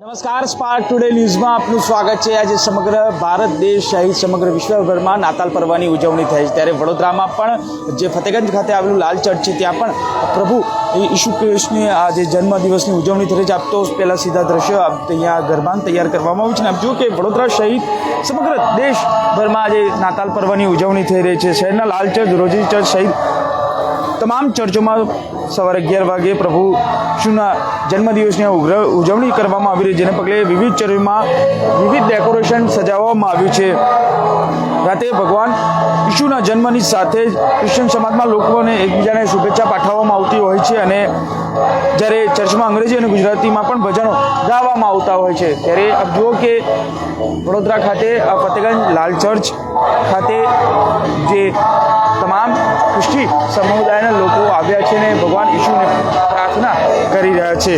નમસ્કાર spark today ન્યૂઝમાં આપનું સ્વાગત છે. આજે સમગ્ર ભારત દેશ સહિત સમગ્ર વિશ્વભરમાં નાતાલ પર્વની ઉજવણી થઈ છે. ત્યારે વડોદરામાં પણ જે ફતેગંજ ખાતે આવેલું લાલ ચર્ચ છે, ત્યાં પણ પ્રભુ ઈસુ ક્રિસ્તની આ જે જન્મદિવસની ઉજવણી થઈ રહી છે આપ તો પહેલાં સીધા દ્રશ્યો અહીંયા ગરબાન તૈયાર કરવામાં આવ્યું છે અને આપ જુઓ કે વડોદરા સહિત સમગ્ર દેશભરમાં આજે નાતાલ પર્વની ઉજવણી થઈ રહી છે. શહેરના લાલ ચર્ચ, રોજી ચર્ચ સહિત તમામ ચર્ચોમાં સવારે અગિયાર વાગે પ્રભુ ઈશુના જન્મદિવસની ઉજવણી કરવામાં આવી રહી છે. જેને પગલે વિવિધ ચર્ચોમાં વિવિધ ડેકોરેશન સજાવવામાં આવ્યું છે. રાતે ભગવાન ઈશુના જન્મની સાથે જ ક્રિશ્ચન સમાજમાં લોકોને એકબીજાને શુભેચ્છા પાઠવવામાં આવતી હોય છે અને જ્યારે ચર્ચમાં અંગ્રેજી અને ગુજરાતીમાં પણ ભજનો ગાવામાં આવતા હોય છે. ત્યારે આપ જુઓ કે વડોદરા ખાતે આ ફતેગંજ લાલ ચર્ચ ખાતે જે તમામ ખ્રિસ્તી સમુદાયના લોકો આવ્યા છે અને ભગવાન ઈશુને પ્રાર્થના કરી રહ્યા છે.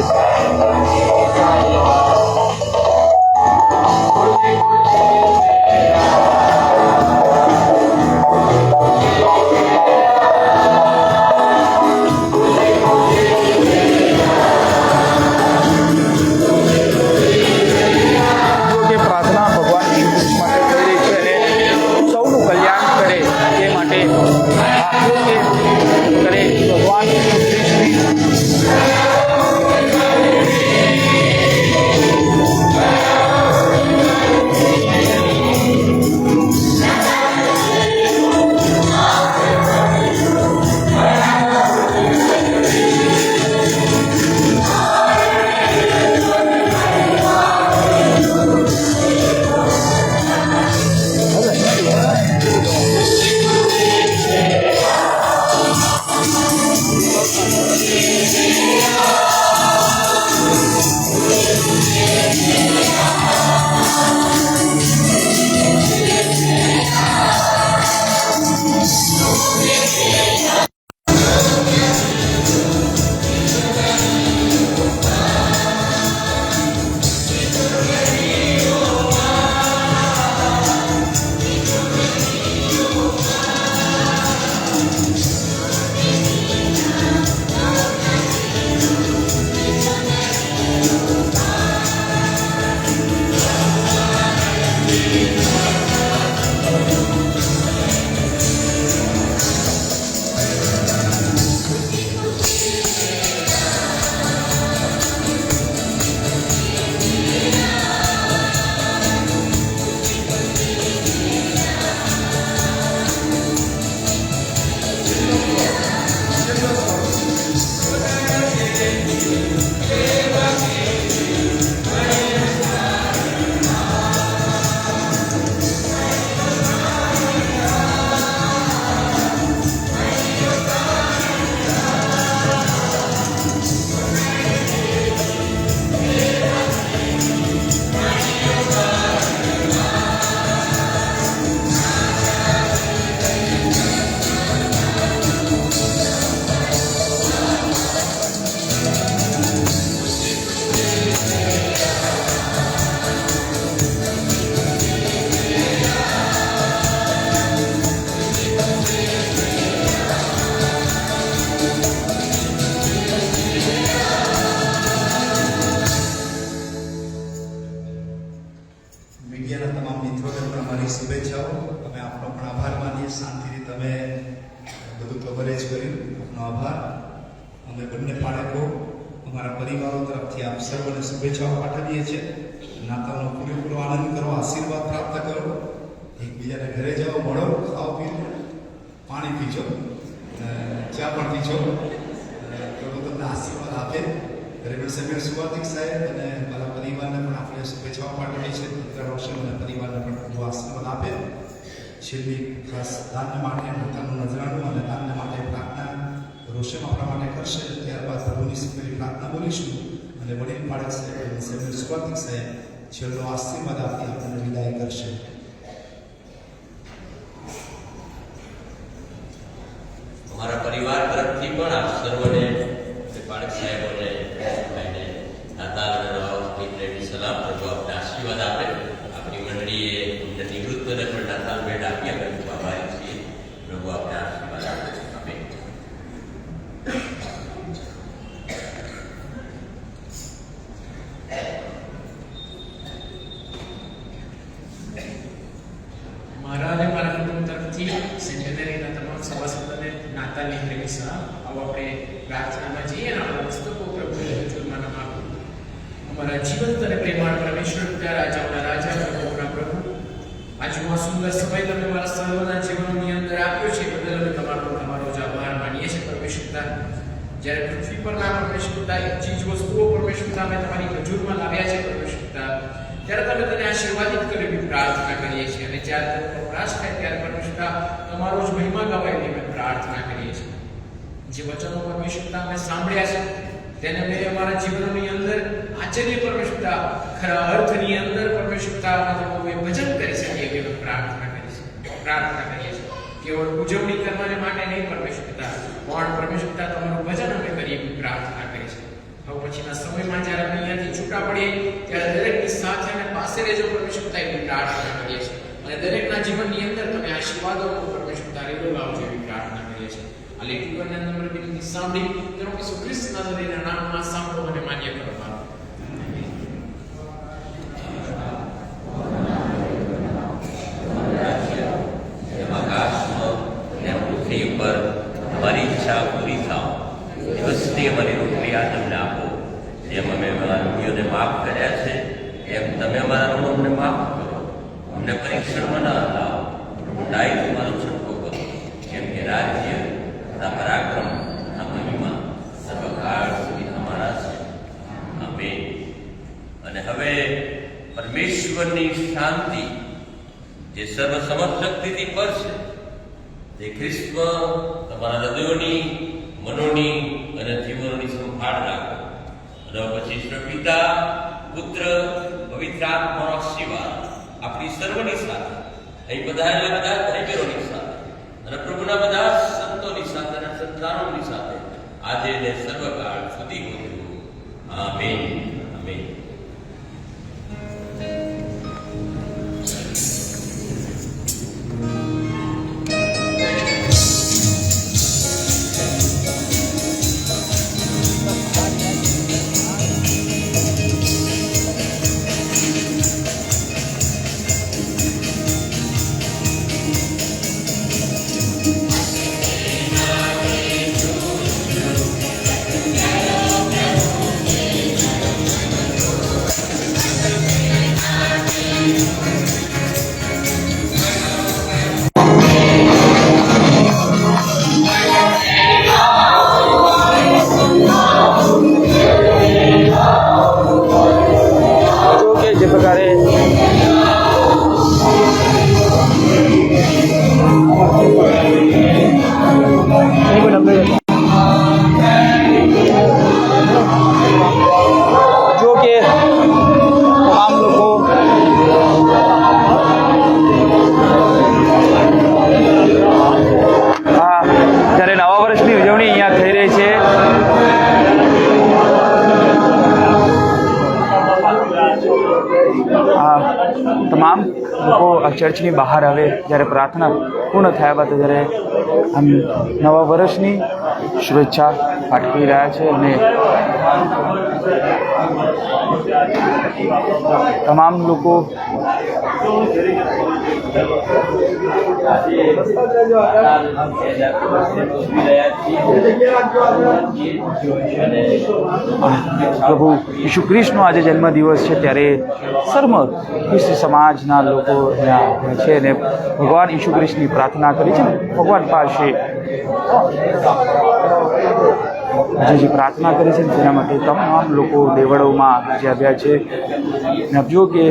અમારી શુભેચ્છાઓ. અમે આપનો પણ આભાર માનીએ. શાંતિથી તમે બધું કવરેજ કર્યું. આપનો આભાર. અમે બંને બાળકો અમારા પરિવારો તરફથી આપ સર્વને શુભેચ્છાઓ પાઠવીએ છીએ. નાતાનો પૂરેપૂરો આનંદ કરો, આશીર્વાદ પ્રાપ્ત કરો. એકબીજાને ઘરે જાઓ, મળો, ખાઓ, પીઓ, પાણી પીજો ચા પણ પીજો અને પ્રભુ તમને આશીર્વાદ આપે રેવડ સમીર સુવાતિક સાહેબ અને મારા પરિવારને પણ આપણે શુભેચ્છાઓ પાઠવી છે મિત્ર રોશન અને પરિવારને પણ પ્રભુ આશીર્વાદ આપે. છેલ્લી ખાસ દાન માટે પોતાનું નજરાણું અને દાન માટે પ્રાર્થના રોશન આપણા કરશે. ત્યારબાદ પ્રભુની સુખરી પ્રાર્થના બોલીશું અને વડીલ પાડક સાહેબ સમીર સુવાતિક સાહેબ છેલ્લો આશીર્વાદ આપી આપણને વિદાય કરશે. અમારા પરિવાર તરફથી પણ આપ સર્વને તે બાળક સાહેબોને ભાઈને નાતાલ અને નવા વર્ષની પ્રેમી સલામ પ્રભુ આપને આશીર્વાદ આપે આપણી મંડળીએ અમને નિવૃત્તને પણ નાતાલ ભેટ આપી અમે ખૂબ આભારી છીએ પ્રભુ આપને આશીર્વાદ આપે આમેન. નાતાલની પ્રેમિસા આવો આપણે પ્રાર્થનામાં જઈએ અને આપણા પુસ્તકો પ્રભુને હજુરમાં નમાવું અમારા જીવંત અને પ્રેમાળ પરમેશ્વર પિતા રાજાઓના રાજા પ્રભુના પ્રભુ. આજે આ સુંદર સમય તમે મારા સર્વના જીવનની અંદર આપ્યો છે. બદલ અમે તમારો તમારો જ આભાર માનીએ છીએ પરમેશ્વર પિતા. જ્યારે પૃથ્વી પરના પરમેશ્વર પિતા, એક ચીજ વસ્તુઓ પરમેશ્વર પિતા અમે તમારી હજુરમાં લાવ્યા છે પરમેશ્વર પિતા. ત્યારે તમે તેને આશીર્વાદિત કરે પ્રાર્થના કરીએ છીએ. અને જ્યારે તમે વપરાશ થાય ત્યારે પરમેશ્વરતા તમારો જ મહિમા ગવાય અમે પ્રાર્થના કરીએ છીએ. જે વચનો પરમેશ્વરતા અમે સાંભળ્યા છે, તેને અમે અમારા જીવનની અંદર આચર્ય પરમેશ્વરતા, ખરા અર્થની અંદર પરમેશ્વરતા અમે ભજન કરી શકીએ એવી પ્રાર્થના કરી છે પ્રાર્થના કરીએ છીએ. કેવળ ઉજવણી કરવાને માટે નહીં પરમેશ્વરતા, પણ પરમેશ્વરતા તમારું ભજન અમે કરીએ પ્રાર્થના હવે પછીના સમયમાં જ્યારે અમે અહીંયાથી છૂટા પડીએ, ત્યારે દરેકની સાથે અને પાસે રહેજો પરમેશ્વરતા એવી પ્રાર્થના કરીએ છીએ. અને દરેકના જીવનની અંદર તમે આશીર્વાદો પરમેશ્વરતા રેલો લાવજો એવી પ્રાર્થના કરીએ છીએ. આ લેખિકોના નંબર વિનંતી સાંભળી તેનો ઈસુ ખ્રિસ્તના હૃદયના નામમાં સાંભળો અને માન્ય કરો મારો એમ આકાશમાં ને પૃથ્વી ઉપર અમારી ઈચ્છા પૂરી થાવ દિવસની અમારી રોટલી આજ અમને આપો જેમ અમે અમારા ઋણીઓને માફ કર્યા છે એમ તમે અમારા ઋણો અમને માફ કરો અમને પરીક્ષણમાં ન લાવો ડાય તમારો છટકો કરો કેમ કે રાજ્ય તથા પરાક્રમ તથા મહિમા સર્વકાળ સુધી અમારા છે અમે. અને હવે પરમેશ્વરની શાંતિ, જે સર્વ સમર્થ શક્તિથી પર છે તે ખ્રિસ્ત તમારા હૃદયોની, મનોની અને જીવનોની સંભાળ રાખો. અને પછી ઈશ્વર પિતા, પુત્ર, પવિત્ર આત્માનો આશીર્વાદ. આપણી સર્વની સાથે. અહીં બધા બધા ભાઈ સાથે. અને પ્રભુના બધા સંતોની સાથે અને સંતાનોની સાથે આજે ને સર્વકાળ સુધી હોય આમેન. આમેન. લોકો આ ચર્ચની બહાર આવે જ્યારે પ્રાર્થના પૂર્ણ થયા બાદ જ્યારે આમ નવા વર્ષની શુભેચ્છા પાઠવી રહ્યા છે અને તમામ લોકો પ્રભુ ઈશુ ખ્રિસ્તનો આજે જન્મદિવસ છે ત્યારે સર્વ ખ્રિસ્ત સમાજના લોકો છે અને ભગવાન ઈશુ ખ્રિસ્તની પ્રાર્થના કરી છે ભગવાન પાસે જે જે પ્રાર્થના કરી છે તેના માટે તમામ લોકો દેવળોમાં જે આવ્યા છે. અને જો કે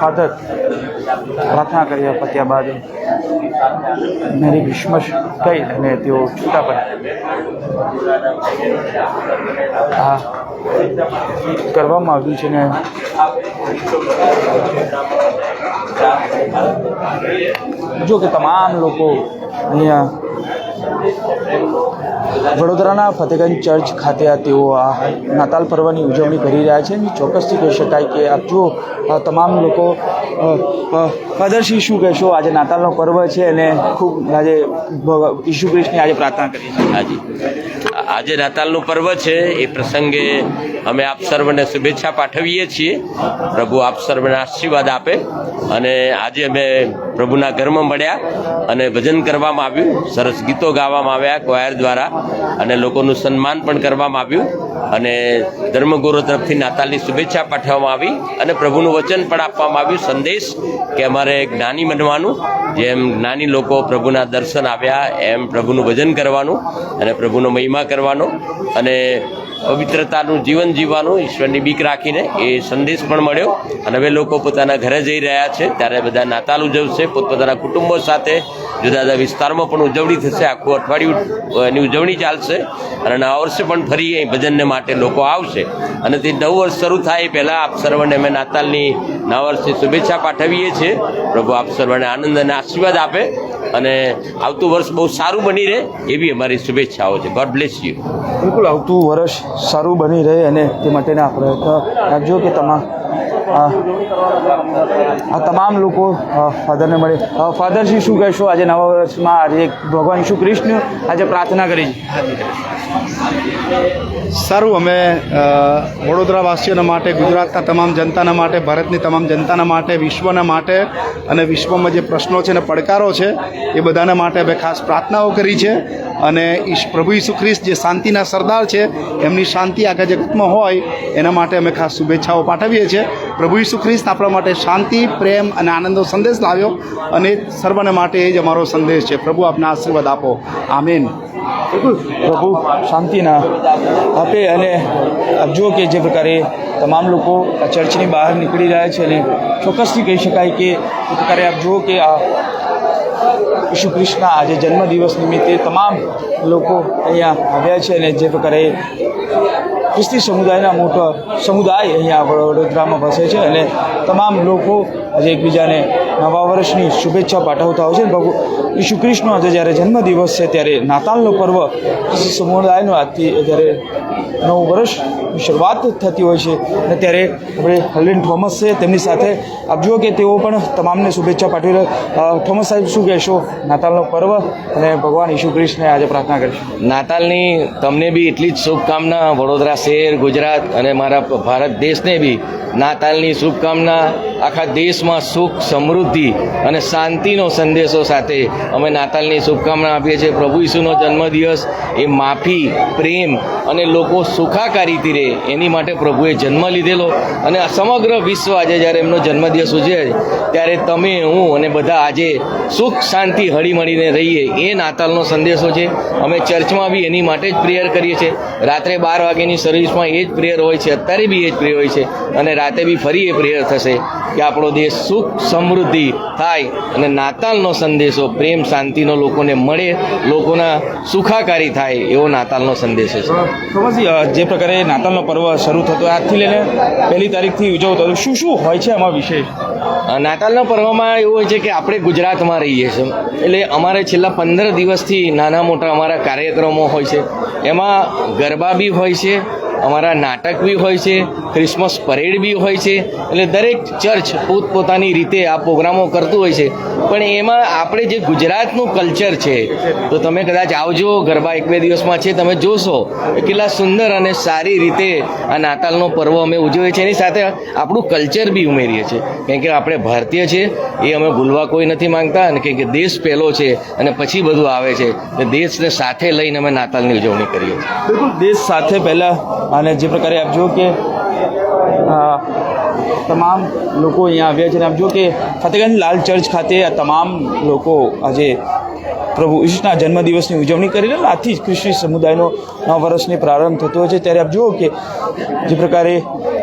ફાધર પ્રાર્થના કર્યા પત્યા બાદ મેરી ક્રિસમસ કહી અને તેઓ છૂટા પડ્યા. આ કરવામાં આવ્યું છે ને જો કે તમામ લોકો અહીંયા વડોદરાના ફતેગંજ ચર્ચ ખાતે આ તેઓ આ નાતાલ પર્વની ઉજવણી કરી રહ્યા છે. ચોક્કસથી કહી શકાય કે આપ જુઓ તમામ લોકો ફાધરશ્રી શું કહેશો? આજે નાતાલનો પર્વ છે અને ખૂબ આજે ઈસુ ખ્રિસ્તની આજે પ્રાર્થના કરી હાજી. આજે નાતાલનો પર્વ છે. એ પ્રસંગે અમે આપ સર્વને શુભેચ્છા પાઠવીએ છીએ. પ્રભુ આપ સર્વને આશીર્વાદ આપે. અને આજે અમે પ્રભુના ઘરમાં મળ્યા અને ભજન કરવામાં આવ્યું. સરસ ગીતો ગાવામાં આવ્યા કોયર દ્વારા અને લોકોનું સન્માન પણ કરવામાં આવ્યું. અને ધર્મગુરુ તરફથી નાતાલની શુભેચ્છા પાઠવવામાં આવી અને પ્રભુનું વચન પણ આપવામાં આવ્યું. સંદેશ કે અમારે જ્ઞાની બનવાનું. જેમ જ્ઞાની લોકો પ્રભુના દર્શન આવ્યા, એમ પ્રભુનું ભજન કરવાનું અને પ્રભુનો મહિમા કરવાનો. અને પવિત્રતાનું જીવન જીવવાનું ઈશ્વરની બીક રાખીને એ સંદેશ પણ મળ્યો. અને હવે લોકો પોતાના ઘરે જઈ રહ્યા છે. ત્યારે બધા નાતાલ ઉજવશે. પોતપોતાના કુટુંબો સાથે જુદા જુદા વિસ્તારમાં પણ ઉજવણી થશે. આખું અઠવાડિયું એની ઉજવણી ચાલશે. અને નવા વર્ષે પણ ફરી અહીં ભજનને માટે લોકો આવશે. અને તે નવું વર્ષ શરૂ થાય એ પહેલાં આપ સર્વને અમે નાતાલની નવા વર્ષની શુભેચ્છા પાઠવીએ છીએ. પ્રભુ આપ સર્વને આનંદ અને આશીર્વાદ આપે. અને આવતું વર્ષ બહુ સારું બની રહે એવી અમારી શુભેચ્છાઓ છે. ગોડ બ્લેસ યુ બિલકુલ, આવતું વર્ષ સારું બની રહે અને તે માટેના પ્રયત્ન રાખજો કે તમામ આ આ તમામ લોકો ફાધરને મળે. ફાધરશ્રી શું કહેશો? આજે નવા વર્ષમાં આજે ભગવાન ઈસુ કૃષ્ણ આજે પ્રાર્થના કરી સારું, અમે વડોદરાવાસીઓના વડોદરા વાસીઓના માટે, ગુજરાતના તમામ જનતાના માટે, ભારતની તમામ જનતાના માટે, વિશ્વના માટે અને વિશ્વમાં જે પ્રશ્નો છે અને પડકારો છે, એ બધાના માટે અમે ખાસ પ્રાર્થનાઓ કરી છે. અને ઈશ, પ્રભુ ઈસુ ખ્રિસ્ત જે શાંતિના સરદાર છે, એમની શાંતિ આખા જગતમાં હોય, એના માટે અમે ખાસ શુભેચ્છાઓ પાઠવીએ છીએ. પ્રભુ ઈસુ ખ્રિસ્ત આપણા માટે શાંતિ, પ્રેમ અને આનંદનો સંદેશ લાવ્યો અને સર્વને માટે એ જ અમારો સંદેશ છે. પ્રભુ આપના આશીર્વાદ આપો. આમેન. પ્રભુ, શાંતિના આપે અને જુઓ કે જે પ્રકારે તમામ લોકો આ ચર્ચની બહાર નીકળી રહ્યા છે અને ચોક્કસથી કહી શકાય કે એ પ્રકારે આપ જુઓ કે આ ઈસુ કૃષ્ણના આજે જન્મદિવસ નિમિત્તે તમામ લોકો અહીંયા આવ્યા છે અને જે પ્રકારે ખ્રિસ્તી સમુદાયના મોટો સમુદાય અહીંયા વડોદરામાં વસે છે અને તમામ લોકો આજે એકબીજાને નવા વર્ષની શુભેચ્છા પાઠવતા હોય છે. ભગવ, ઈસુ કૃષ્ણનો આજે જ્યારે જન્મદિવસ છે ત્યારે નાતાલનો પર્વ ખ્રિસ્તી સમુદાયનો આજથી જ્યારે નવું વર્ષની શરૂઆત થતી હોય છે અને ત્યારે આપણે હલરીન થોમસ છે તેમની સાથે આપ જુઓ કે તેઓ પણ તમામને શુભેચ્છા પાઠવી રહ્યા. થોમસ સાહેબ, શું કહેશો? નાતાલનો પર્વ અને ભગવાન ઈસુ કૃષ્ણને આજે પ્રાર્થના કરીશું. નાતાલની તમને બી એટલી જ શુભકામના વડોદરા શહેર ગુજરાત અને મારા ભારત દેશને બી નાતાલની શુભકામના, આખા દેશમાં સુખ, સમૃદ્ધિ અને શાંતિનો સંદેશો સાથે અમે નાતાલની શુભકામના આપીએ છીએ. પ્રભુ ઈસુનો જન્મદિવસ એ માફી, પ્રેમ અને લોકો સુખાકારીથી રહે એની માટે પ્રભુએ જન્મ લીધેલો અને સમગ્ર વિશ્વ આજે જ્યારે એમનો જન્મદિવસ ઉજવે ત્યારે તમે, હું અને બધા આજે સુખ, શાંતિ, હળીમળીને રહીએ એ નાતાલનો સંદેશો છે. અમે ચર્ચમાં બી એની માટે જ પ્રેયર કરીએ છીએ. રાત્રે બાર વાગ્યાની સર્વિસમાં એ જ પ્રેયર હોય છે અત્યારે બી એ જ પ્રેયર હોય છે અને રાતે બી ફરી એ પ્રેયર થશે કે આપણો દેશ સુખ સમૃદ્ધિ થાય અને નાતાલનો સંદેશો પ્રેમ શાંતિનો લોકોને મળે લોકોના સુખાકારી થાય એવો નાતાલનો સંદેશો છે. જે પ્રકારે નાતાલનો પર્વ શરૂ થતો આજથી લઈને પહેલી તારીખથી ઉજવતો હતો શું શું હોય છે આમાં વિશેષ? નાતાલના પર્વમાં એવું હોય છે કે આપણે ગુજરાતમાં રહીએ છીએ. એટલે અમારે છેલ્લા પંદર દિવસથી નાના મોટા અમારા કાર્યક્રમો હોય છે. એમાં ગરબા બી હોય છે અમારા નાટક બી હોય છે ક્રિસમસ પરેડ બી હોય છે, એટલે દરેક ચર્ચ પોતપોતાની રીતે આ પ્રોગ્રામો કરતું હોય છે. પણ એમાં આપણે જે ગુજરાતનું કલ્ચર છે, તો તમે કદાચ આવજો, ગરબા એક બે દિવસમાં છે, તમે જોશો કેટલા સુંદર અને સારી રીતે આ નાતાલનો પર્વ અમે ઉજવીએ છીએ. એની સાથે આપણું કલ્ચર બી ઉમેરીએ છીએ. કેમ કે આપણે ભારતીય છે, એ અમે ભૂલવા કોઈ નથી માંગતા અને કેમ કે દેશ પહેલો છે અને પછી બધું આવે છે. દેશને સાથે લઈને અમે નાતાલની ઉજવણી કરીએ છીએ. બિલકુલ, દેશ સાથે પહેલાં અને જે પ્રકારે આપ જુઓ કે તમામ લોકો અહીંયા આવ્યા છે અને આપ જુઓ કે ફતેગંજ લાલ ચર્ચ ખાતે આ તમામ લોકો આજે પ્રભુ ઈશુના જન્મદિવસની ઉજવણી કરી રહ્યા આથી જ ખ્રિસ્તી સમુદાયનો નવા વર્ષની પ્રારંભ થતો હોય છે. ત્યારે આપ જુઓ કે જે પ્રકારે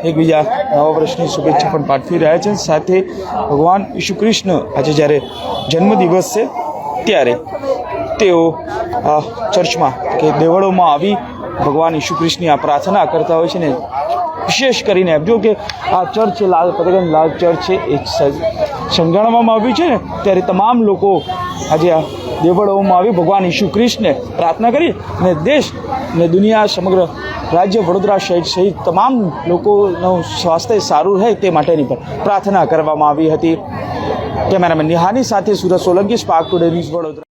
એકબીજા નવા વર્ષની શુભેચ્છા પણ પાઠવી રહ્યા છે. સાથે ભગવાન ઈશુ કૃષ્ણ આજે જ્યારે જન્મદિવસ છે, ત્યારે તેઓ ચર્ચમાં કે દેવળોમાં આવી ભગવાન ઈસુ ખ્રિસ્તની આ પ્રાર્થના કરતા હોય છે ને, વિશેષ કરીને જો કે આ ચર્ચ લાલ પતગન લાલ ચર્ચ છે, એ સ- શણગારવામાં આવ્યું છે ને, ત્યારે તમામ લોકો આજે આ દેવળોમાં આવી ભગવાન ઈસુ ખ્રિસ્તને પ્રાર્થના કરી અને દેશ ને દુનિયા સમગ્ર રાજ્ય વડોદરા શહેર સહિત તમામ લોકોનું સ્વાસ્થ્ય સારું રહે તે માટેની પણ પ્રાર્થના કરવામાં આવી હતી. કેમેરામેન નિહાની સાથે Surat Solanki spark today news Vadodara.